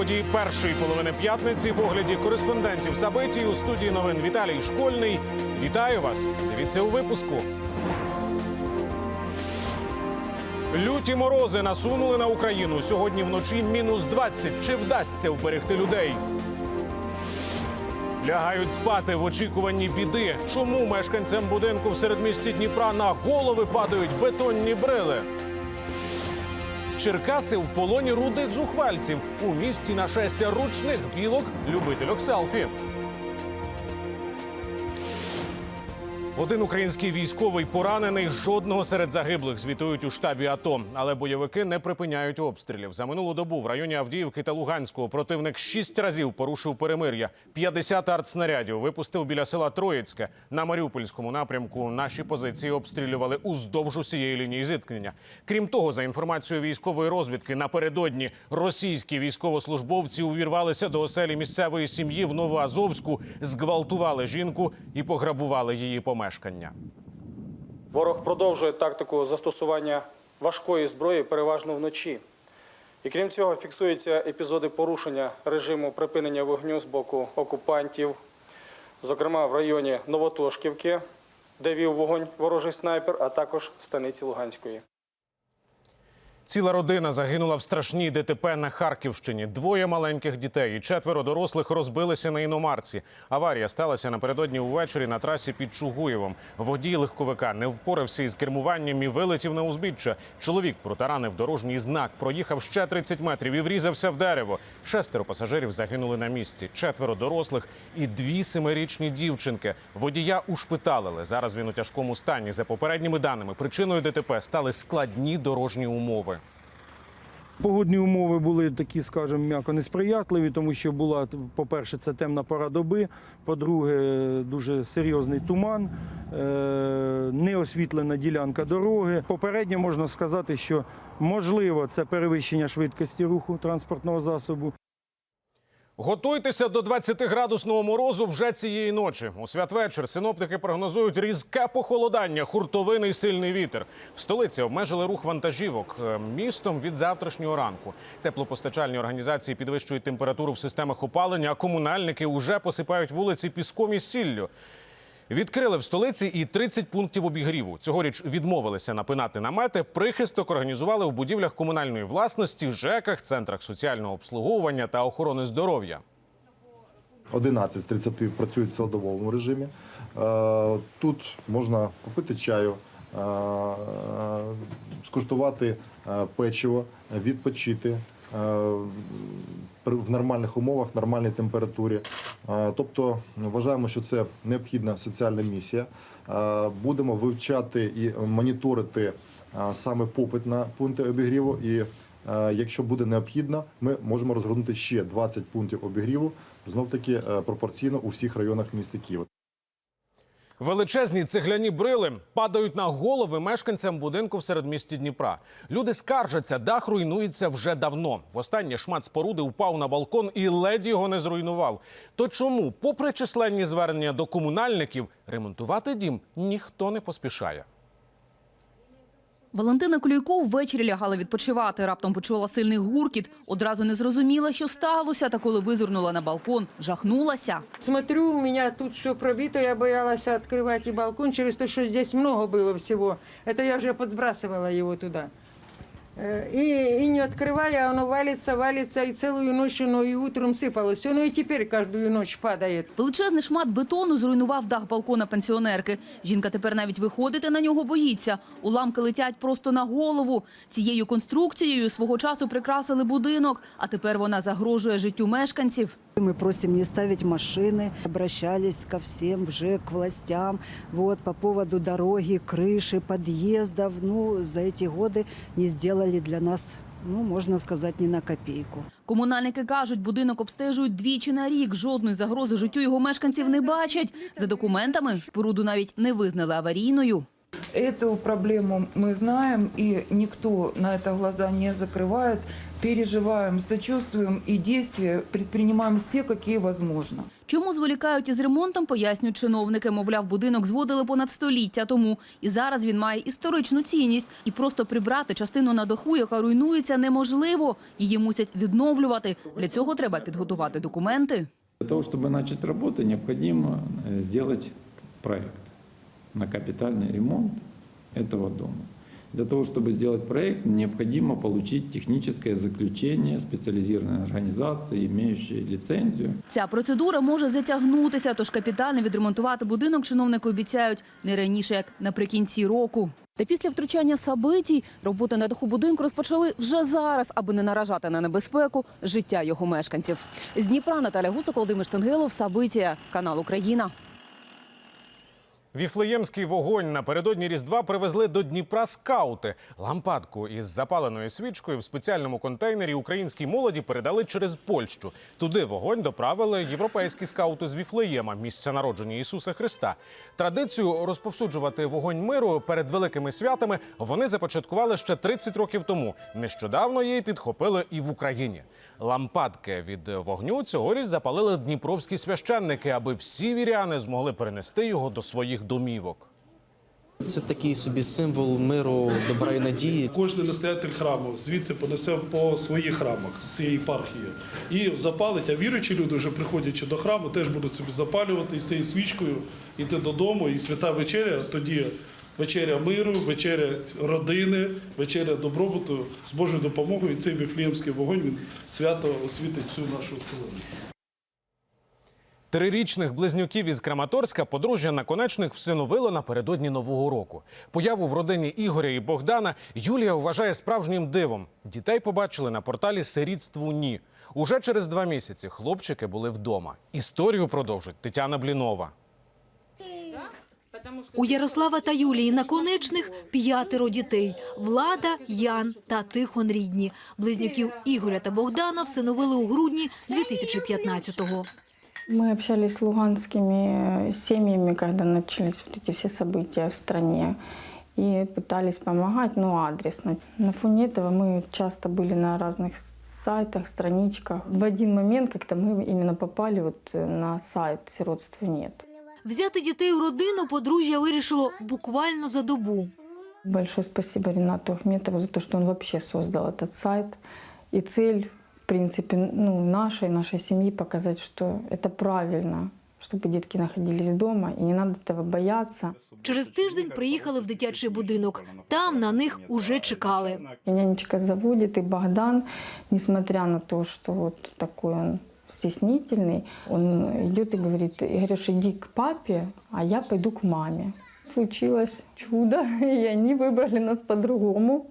подій першої половини п'ятниці в огляді кореспондентів Сабиті у студії новин Віталій Школьний. Вітаю вас! Дивіться у випуску. Люті морози насунули на Україну. Сьогодні вночі мінус 20. Чи вдасться вберегти людей? Лягають спати в очікуванні біди. Чому мешканцям будинку в середмісті Дніпра на голови падають бетонні брили? Черкаси в полоні рудих зухвальців. У місті нашестя ручних білок любительок селфі. Один український військовий поранений. Жодного серед загиблих звітують у штабі АТО. Але бойовики не припиняють обстрілів. За минулу добу в районі Авдіївки та Луганського противник шість разів порушив перемир'я. 50 артснарядів випустив біля села Троїцьке. На Маріупольському напрямку наші позиції обстрілювали уздовж усієї лінії зіткнення. Крім того, за інформацією військової розвідки, напередодні російські військовослужбовці увірвалися до оселі місцевої сім'ї в Новоазовську, зґвалтували жінку і пограбували її помешкання. Ворог продовжує тактику застосування важкої зброї переважно вночі. І крім цього, фіксуються епізоди порушення режиму припинення вогню з боку окупантів, зокрема в районі Новотошківки, де вів вогонь ворожий снайпер, а також станиці Луганської. Ціла родина загинула в страшній ДТП на Харківщині. Двоє маленьких дітей і четверо дорослих розбилися на іномарці. Аварія сталася напередодні увечері на трасі під Чугуєвом. Водій легковика не впорався із кермуванням і вилетів на узбіччя. Чоловік протаранив дорожній знак, проїхав ще 30 метрів і врізався в дерево. Шестеро пасажирів загинули на місці. Четверо дорослих і дві семирічні дівчинки. Водія ушпиталили. Зараз він у тяжкому стані. За попередніми даними, причиною ДТП стали складні дорожні умови. Погодні умови були такі, скажімо, м'яко несприятливі, тому що була, по-перше, це темна пора доби, по-друге, дуже серйозний туман, е, неосвітлена ділянка дороги. Попередньо можна сказати, що можливо це перевищення швидкості руху транспортного засобу. Готуйтеся до 20-градусного морозу вже цієї ночі. У святвечір синоптики прогнозують різке похолодання, хуртовиний сильний вітер. В столиці обмежили рух вантажівок е, містом від завтрашнього ранку. Теплопостачальні організації підвищують температуру в системах опалення, а комунальники вже посипають вулиці піском і сіллю. Відкрили в столиці і 30 пунктів обігріву. Цьогоріч відмовилися напинати намети. Прихисток організували в будівлях комунальної власності, ЖЕКах, центрах соціального обслуговування та охорони здоров'я. 11 з 30 працюють в цілодобовому режимі. Е, Тут можна купити чаю, е, скуштувати е, печиво, відпочити в нормальних умовах, нормальній температурі. Е, Тобто вважаємо, що це необхідна соціальна місія. Е, Будемо вивчати і моніторити е, саме попит на пункти обігріву. І е, якщо буде необхідно, ми можемо розгорнути ще 20 пунктів обігріву, знов таки е, пропорційно у всіх районах міста Києва. Величезні цегляні брили падають на голови мешканцям будинку в середмісті Дніпра. Люди скаржаться, дах руйнується вже давно. Востаннє шмат споруди впав на балкон і ледь його не зруйнував. То чому, попри численні звернення до комунальників, ремонтувати дім ніхто не поспішає? Валентина Клюйко ввечері лягала відпочивати. Раптом почула сильний гуркіт. Одразу не зрозуміла, що сталося. Та коли визирнула на балкон, жахнулася. Смотрю, у меня тут все пробито, я боялась открывать и балкон через то, что здесь много было всего. Это я уже подсбрасывала его туда. Э, И, и не открывая, оно валится, валится, и целую ночь, оно и утром сыпалось. Оно и теперь каждую ночь падает. Величезний шмат бетону зруйнував дах балкона пенсіонерки. Жінка тепер навіть виходити на нього боїться. Уламки летять просто на голову. Цією конструкцією свого часу прикрасили будинок, а тепер вона загрожує життю мешканців. Мы просим не ставить машины, обращались ко всем, в ЖЭК, к властям, вот, по поводу дороги, крыши, подъездов. Ну, за эти годы не сделали для нас, ну, можно сказать, ни на копейку. Комунальники кажуть, будинок обстежують двічі на рік. Жодної загрози життю його мешканців не бачать. За документами споруду навіть не визнали аварійною. Эту проблему мы знаем, и никто на это глаза не закрывает. Переживаем, сочувствуем и действия предпринимаем все, какие возможно. Чому зволікають із ремонтом, пояснюють чиновники. Мовляв, будинок зводили понад століття тому. І зараз він має історичну цінність. І просто прибрати частину на даху, яка руйнується, неможливо. Її мусять відновлювати. Для цього треба підготувати документи. Для того, чтобы начать работу, необходимо э, сделать проект на капитальный ремонт этого дома. Для того, чтобы сделать проект, необходимо получить техническое заключение специализированной организации, имеющей лицензию. Ця процедура може затягнутися, тож капітально відремонтувати будинок чиновники обіцяють не раніше, як наприкінці року. Та після втручання Сабитій роботи на даху будинку розпочали вже зараз, аби не наражати на небезпеку життя його мешканців. З Дніпра Наталя Гуцик, Володимир Штангелов, Сабитія, канал Україна. Віфлеємський вогонь напередодні Різдва привезли до Дніпра скаути. Лампадку із запаленою свічкою в спеціальному контейнері українській молоді передали через Польщу. Туди вогонь доправили європейські скаути з Віфлеєма, місця народження Ісуса Христа. Традицію розповсюджувати вогонь миру перед великими святами вони започаткували ще 30 років тому. Нещодавно її підхопили і в Україні. Лампадки від вогню цьогоріч запалили дніпровські священники, аби всі віряни змогли перенести його до своїх домівок. Це такий собі символ миру, добра і надії. Кожен настоятель храму звідси понесе по своїх храмах з цієї єпархії і запалить. А віруючі люди, вже приходячи до храму, теж будуть собі запалювати і з цією свічкою, йти додому. І свята вечеря тоді вечеря миру, вечеря родини, вечеря добробуту з Божою допомогою. І цей віфліємський вогонь він свято освітить всю нашу вселену. Трирічних близнюків із Краматорська подружжя наконечних всиновило напередодні нового року. Появу в родині Ігоря і Богдана Юлія вважає справжнім дивом. Дітей побачили на порталі Сирітству ні. Уже через два місяці хлопчики були вдома. Історію продовжить Тетяна Блінова. У Ярослава та Юлії Наконечних п'ятеро дітей – Влада, Ян та Тихон рідні. Близнюків Ігоря та Богдана всиновили у грудні 2015-го. Мы общались с луганскими семьями, когда начались вот эти все события в стране. И пытались помогать, но адресно. На фоне этого мы часто были на разных сайтах, страничках. В один момент как-то мы именно попали вот на сайт «Сиротства нет». Взяти дітей у родину подружжя вирішило буквально за добу. Большое спасибо Ренату Ахметову за то, что он вообще создал этот сайт. И цель, в принципе, ну, нашей, нашей семьи показать, что это правильно, чтобы детки находились дома, и не надо этого бояться. Через тиждень приїхали в дитячий будинок. Там на них уже чекали. И нянечка заводит, и Богдан, несмотря на то, что вот такой он стеснительный, он идет и говорит, Игорюш, иди к папе, а я пойду к маме. Случилось чудо, и они выбрали нас по-другому.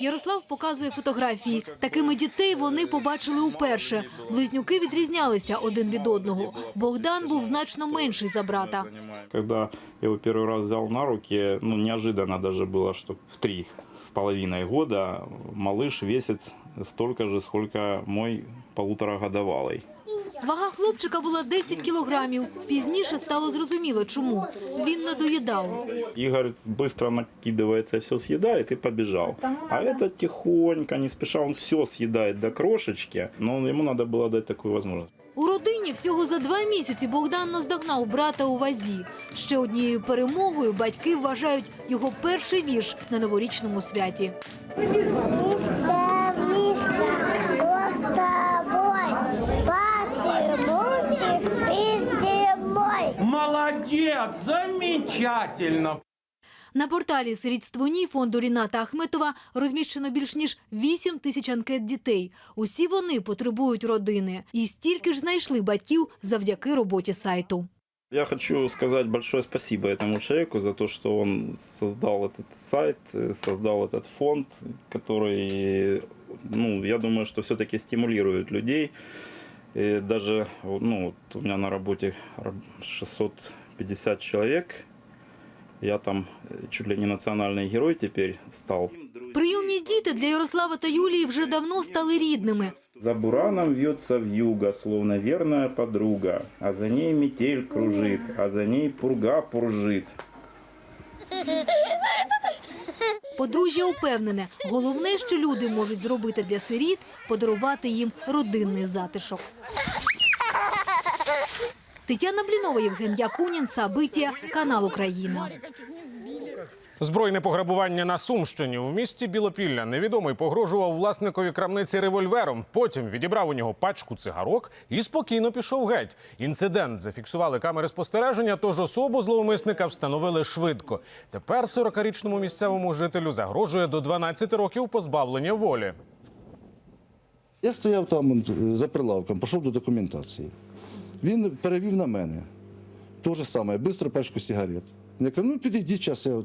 Ярослав показує фотографії. Такими дітей вони побачили уперше. Близнюки відрізнялися один від одного. Богдан був значно менший за брата. Когда я его первый раз взял на руки, ну, неожиданно даже было, что в три с половиной года малыш весит столько же, сколько мой полуторагодовалый. Вага хлопчика була 10 кілограмів. Пізніше стало зрозуміло, чому. Він не доїдав. Игорь быстро накидывается, все съедает и побежал. А этот тихонько, не спеша, он все съедает до крошечки, но ему надо было дать такую возможность. У родині всього за два місяці Богдан наздогнав брата у вазі. Ще однією перемогою батьки вважають його перший вірш на новорічному святі. Говорят, замечательно. На порталі «Срідствоні» фонду Ріната Ахметова розміщено більш ніж 8 тисяч анкет дітей. Усі вони потребують родини, і стільки ж знайшли батьків завдяки роботі сайту. Я хочу сказати большое спасибо этому человеку за то, що він создал этот сайт, э, создал этот фонд, який ну, я думаю, що все-таки стимулирует людей. И даже, ну, вот у мене на роботі 600 50 человек. Я там э, чуть ли не національний герой тепер став. Прийомні діти для Ярослава та Юлії вже давно стали рідними. За бураном вьется юга, словно вірна подруга, а за ней метель кружит, а за ней пурга пуржит. Подружжя упевнене, головне, що люди можуть зробити для сиріт, подарувати їм родинний затишок. Тетяна Блінова, Євген Якунін, Сабиття, канал Україна. Збройне пограбування на Сумщині в місті Білопілля. Невідомий погрожував власникові крамниці револьвером. Потім відібрав у нього пачку цигарок і спокійно пішов геть. Інцидент зафіксували камери спостереження, тож особу зловмисника встановили швидко. Тепер 40-річному місцевому жителю загрожує до 12 років позбавлення волі. Я стояв там за прилавком, пішов до документації. Він перевів на мене. Те ж саме, швидко пачку сигарет. Я кажу, ну підійдіть, час я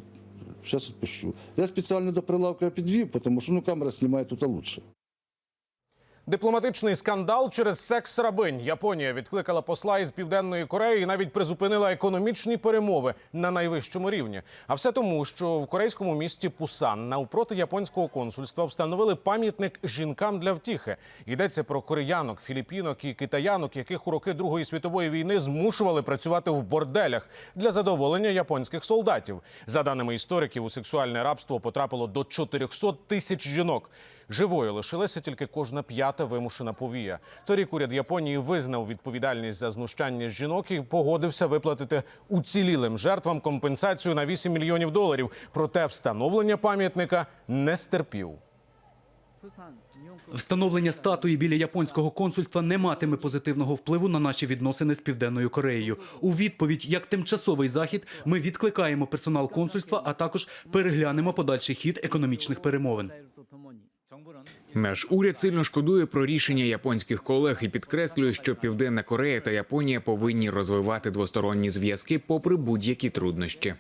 зараз відпущу. Я спеціально до прилавка підвів, тому що ну, камера знімає тут лучше. Дипломатичний скандал через секс рабинь. Японія відкликала посла із південної Кореї і навіть призупинила економічні перемови на найвищому рівні. А все тому, що в корейському місті Пусан навпроти японського консульства встановили пам'ятник жінкам для втіхи. Йдеться про кореянок, філіпінок і китаянок, яких у роки Другої світової війни змушували працювати в борделях для задоволення японських солдатів. За даними істориків, у сексуальне рабство потрапило до 400 тисяч жінок. Живою лишилася тільки кожна п'ята вимушена повія. Торік уряд Японії визнав відповідальність за знущання жінок і погодився виплатити уцілілим жертвам компенсацію на 8 мільйонів доларів. Проте встановлення пам'ятника не стерпів. Встановлення статуї біля японського консульства не матиме позитивного впливу на наші відносини з південною Кореєю. У відповідь, як тимчасовий захід, ми відкликаємо персонал консульства, а також переглянемо подальший хід економічних перемовин. Наш уряд сильно шкодує про рішення японських колег і підкреслює, що Південна Корея та Японія повинні розвивати двосторонні зв'язки попри будь-які труднощі.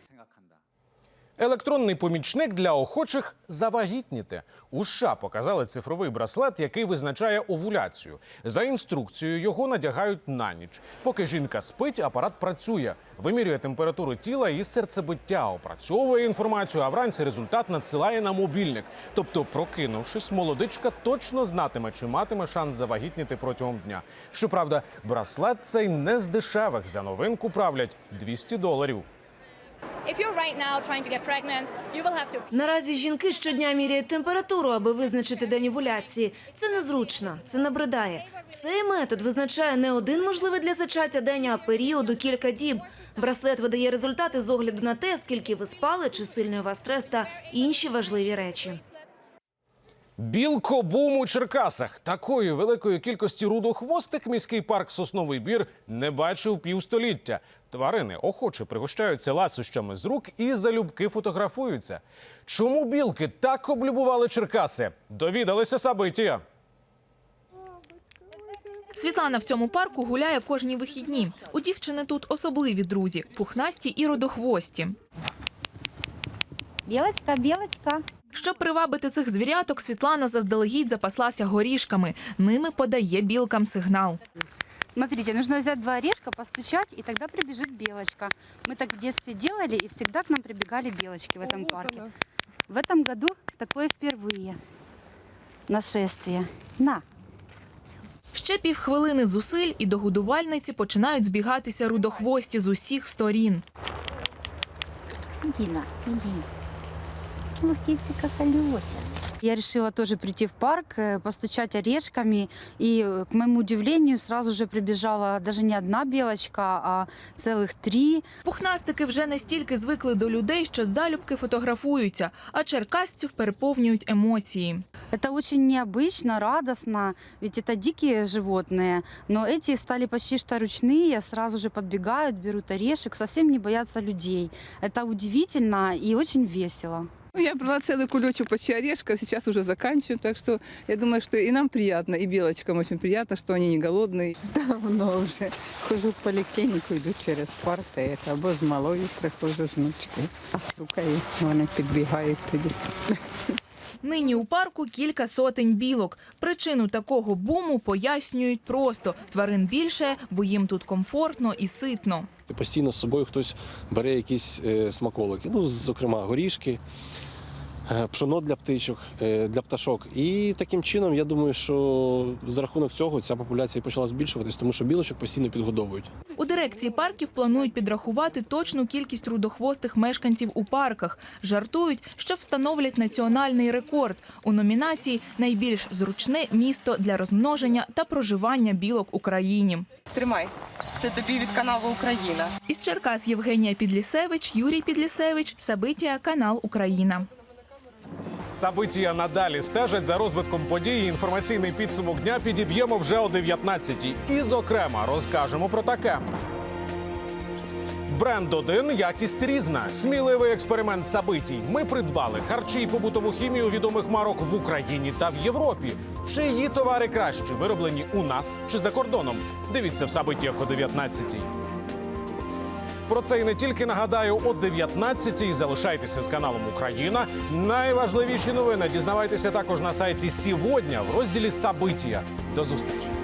Електронний помічник для охочих завагітніти. У США показали цифровий браслет, який визначає овуляцію. За інструкцією його надягають на ніч. Поки жінка спить, апарат працює, вимірює температуру тіла і серцебиття, опрацьовує інформацію, а вранці результат надсилає на мобільник. Тобто, прокинувшись, молодичка точно знатиме, чи матиме шанс завагітніти протягом дня. Щоправда, браслет цей не з дешевих. За новинку правлять 200 доларів. Наразі жінки щодня міряють температуру, аби визначити день овуляції. Це незручно, це набридає. Цей метод визначає не один можливий для зачаття день, а період у кілька діб. Браслет видає результати з огляду на те, скільки ви спали, чи сильний у вас стрес та інші важливі речі. Білкобум у Черкасах. Такої великої кількості рудохвостик міський парк Сосновий Бір не бачив півстоліття. Тварини охоче пригощаються ласощами з рук і залюбки фотографуються. Чому білки так облюбували Черкаси? Довідалися Сабитія. Світлана в цьому парку гуляє кожні вихідні. У дівчини тут особливі друзі – пухнасті і родохвості. Білочка, білочка. Щоб привабити цих звіряток, Світлана заздалегідь запаслася горішками. Ними подає білкам сигнал. Смотрите, нужно взять два орешка, постучать, и тогда прибежит белочка. Мы так в детстве делали, и всегда к нам прибегали белочки в этом парке. В этом году такое впервые. Нашествие. На. Ще півхвилини зусиль, і до годувальниці починають збігатися рудохвості з усіх сторін. Иди на, иди. Ух ты, ты как колеса. Я решила тоже прийти в парк, э, постучать орешками. И, э, к моему удивлению, сразу же прибежала даже не одна белочка, а целых три. Пухнастики вже настільки звикли до людей, що залюбки фотографуються, а черкасців переповнюють емоції. Это очень необычно, радостно, ведь это дикие животные. Но эти стали почти что ручные, сразу же подбегают, берут орешек, совсем не боятся людей. Это удивительно и очень весело. Ну, Я брала целый кулечек почти орешков, сейчас уже заканчиваем, так что я думаю, что и нам приятно, и белочкам очень приятно, что они не голодные. Давно вже хожу в поліклініку, йду через парк, та або з малою приходжу з внучкою, а стукаю, вони підбігають тоді. Нині у парку кілька сотень білок. Причину такого буму пояснюють просто. Тварин більше, бо їм тут комфортно і ситно. Постійно з собою хтось бере якісь е, смаколики, ну, зокрема, горішки, е, пшоно для птичок, е, для пташок. І таким чином, я думаю, що за рахунок цього ця популяція почала збільшуватись, тому що білочок постійно підгодовують. У дирекції парків планують підрахувати точну кількість рудохвостих мешканців у парках. Жартують, що встановлять національний рекорд у номінації Найбільш зручне місто для розмноження та проживання білок у країні. Тримай, це тобі від каналу Україна. Із Черкас Євгенія Підлісевич, Юрій Підлісевич, Сабитія, канал Україна. Сабитія надалі стежать за розвитком подій. Інформаційний підсумок дня підіб'ємо вже о 19-й. І, зокрема, розкажемо про таке. Бренд один, якість різна. Сміливий експеримент Сабитій. Ми придбали харчі і побутову хімію відомих марок в Україні та в Європі. Чиї товари кращі вироблені у нас чи за кордоном? Дивіться в Сабитіях о 19-й. Про це і не тільки нагадаю о 19-й. Залишайтеся з каналом Україна. Найважливіші новини дізнавайтеся також на сайті сьогодні в розділі Сабитія. До зустрічі.